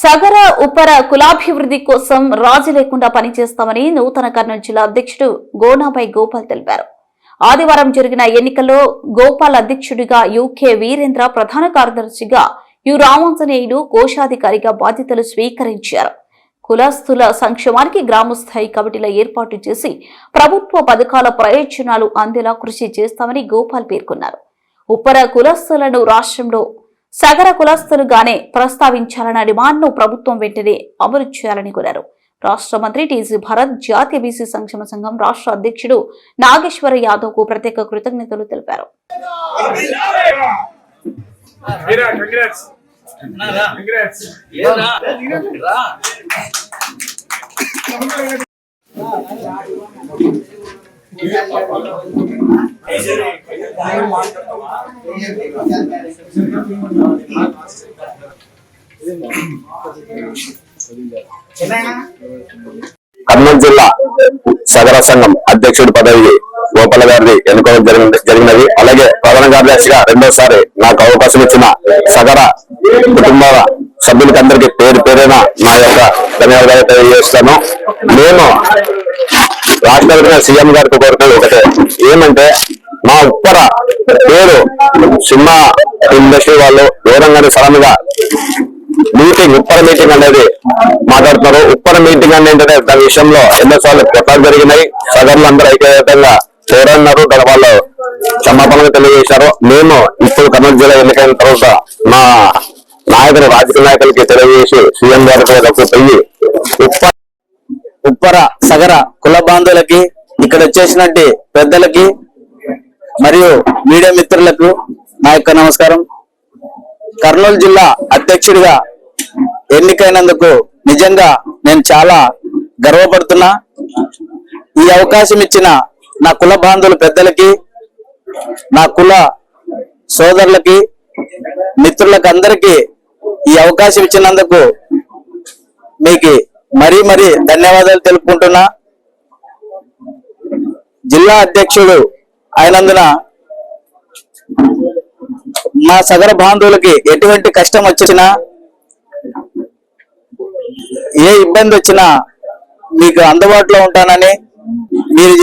సగర ఉపర కులాభివృద్ధి కోసం రాజీ లేకుండా పనిచేస్తామని నూతన కర్నూలు జిల్లా అధ్యక్షుడు గోనాబాయ్ గోపాల్ తెలిపారు. ఆదివారం జరిగిన ఎన్నికల్లో గోపాల్ అధ్యక్షుడిగా యూకే వీరేంద్ర ప్రధాన కార్యదర్శిగా యు రామాంజనేయులు కోశాధికారిగా బాధ్యతలు స్వీకరించారు. కులస్తుల సంక్షేమానికి గ్రామస్థాయి కమిటీల ఏర్పాటు చేసి ప్రభుత్వ పథకాల ప్రయోజనాలు అందేలా కృషి చేస్తామని గోపాల్ పేర్కొన్నారు. ఉపర కులస్తులను రాష్ట్రంలో సగర కులస్తులుగానే ప్రస్తావించాలన్న డిమాండ్ను ప్రభుత్వం వెంటనే అమలు చేయాలని కోరారు రాష్ట్ర మంత్రి టీజీ భరత్ జాతీయ బీసీ సంక్షేమ సంఘం రాష్ట్ర అధ్యక్షుడు నాగేశ్వర యాదవ్కు ప్రత్యేక కృతజ్ఞతలు తెలిపారు. కర్నూలు జిల్లా సగర సంఘం అధ్యక్షుడి పదవి గోపాల గారిని ఎన్నుకోవడం జరిగినది. అలాగే ప్రధాన కార్యదర్శిగా రెండోసారి నాకు అవకాశం ఇచ్చిన సగర కుటుంబ సభ్యులకి అందరికీ పేరు పేరున నా యొక్క ధన్యవాదాలు తెలియజేస్తాను. నేను రాష్ట్ర సీఎం గారికి కోరుకునేది ఒకటే. ఏమంటే మా ఉప్పర పేరు సినిమా ఇండస్ట్రీ వాళ్ళు దూరంగానే సడన్గా మీటింగ్ ఉప్పర మీటింగ్ అనేది మాట్లాడుతున్నారు. ఉప్పర మీటింగ్ అనేది ఏంటంటే దాని విషయంలో ఎన్నోసార్లు కొట్లాలు జరిగినాయి. సదరులు అందరూ ఐక్యతంగా చేరన్నారు దాని వాళ్ళు క్షమాపణలు తెలియజేశారు. మేము ఇప్పుడు కర్నూలు జిల్లా ఎన్నికైన తర్వాత మా నాయకులు రాజకీయ నాయకులకి తెలియజేసి సీఎం గారికి దగ్గర పోయి ఉప్పర ఉప్పర సగర కుల బాంధులకి ఇక్కడ వచ్చేసినట్టు పెద్దలకి మరియు మీడియా మిత్రులకు నా యొక్క నమస్కారం. కర్నూలు జిల్లా అధ్యక్షుడిగా ఎన్నికైనందుకు నిజంగా నేను చాలా గర్వపడుతున్నా. ఈ అవకాశం ఇచ్చిన నా కుల బాంధవులు పెద్దలకి నా కుల సోదరులకి మిత్రులకు అందరికీ ఈ అవకాశం ఇచ్చినందుకు మీకు మరీ మరీ ధన్యవాదాలు తెలుపుకుంటున్నా. జిల్లా అధ్యక్షుడు అయినందున మా సగర బాంధవులకి ఎటువంటి కష్టం వచ్చినా ఏ ఇబ్బంది వచ్చినా మీకు అందుబాటులో ఉంటానని మీరు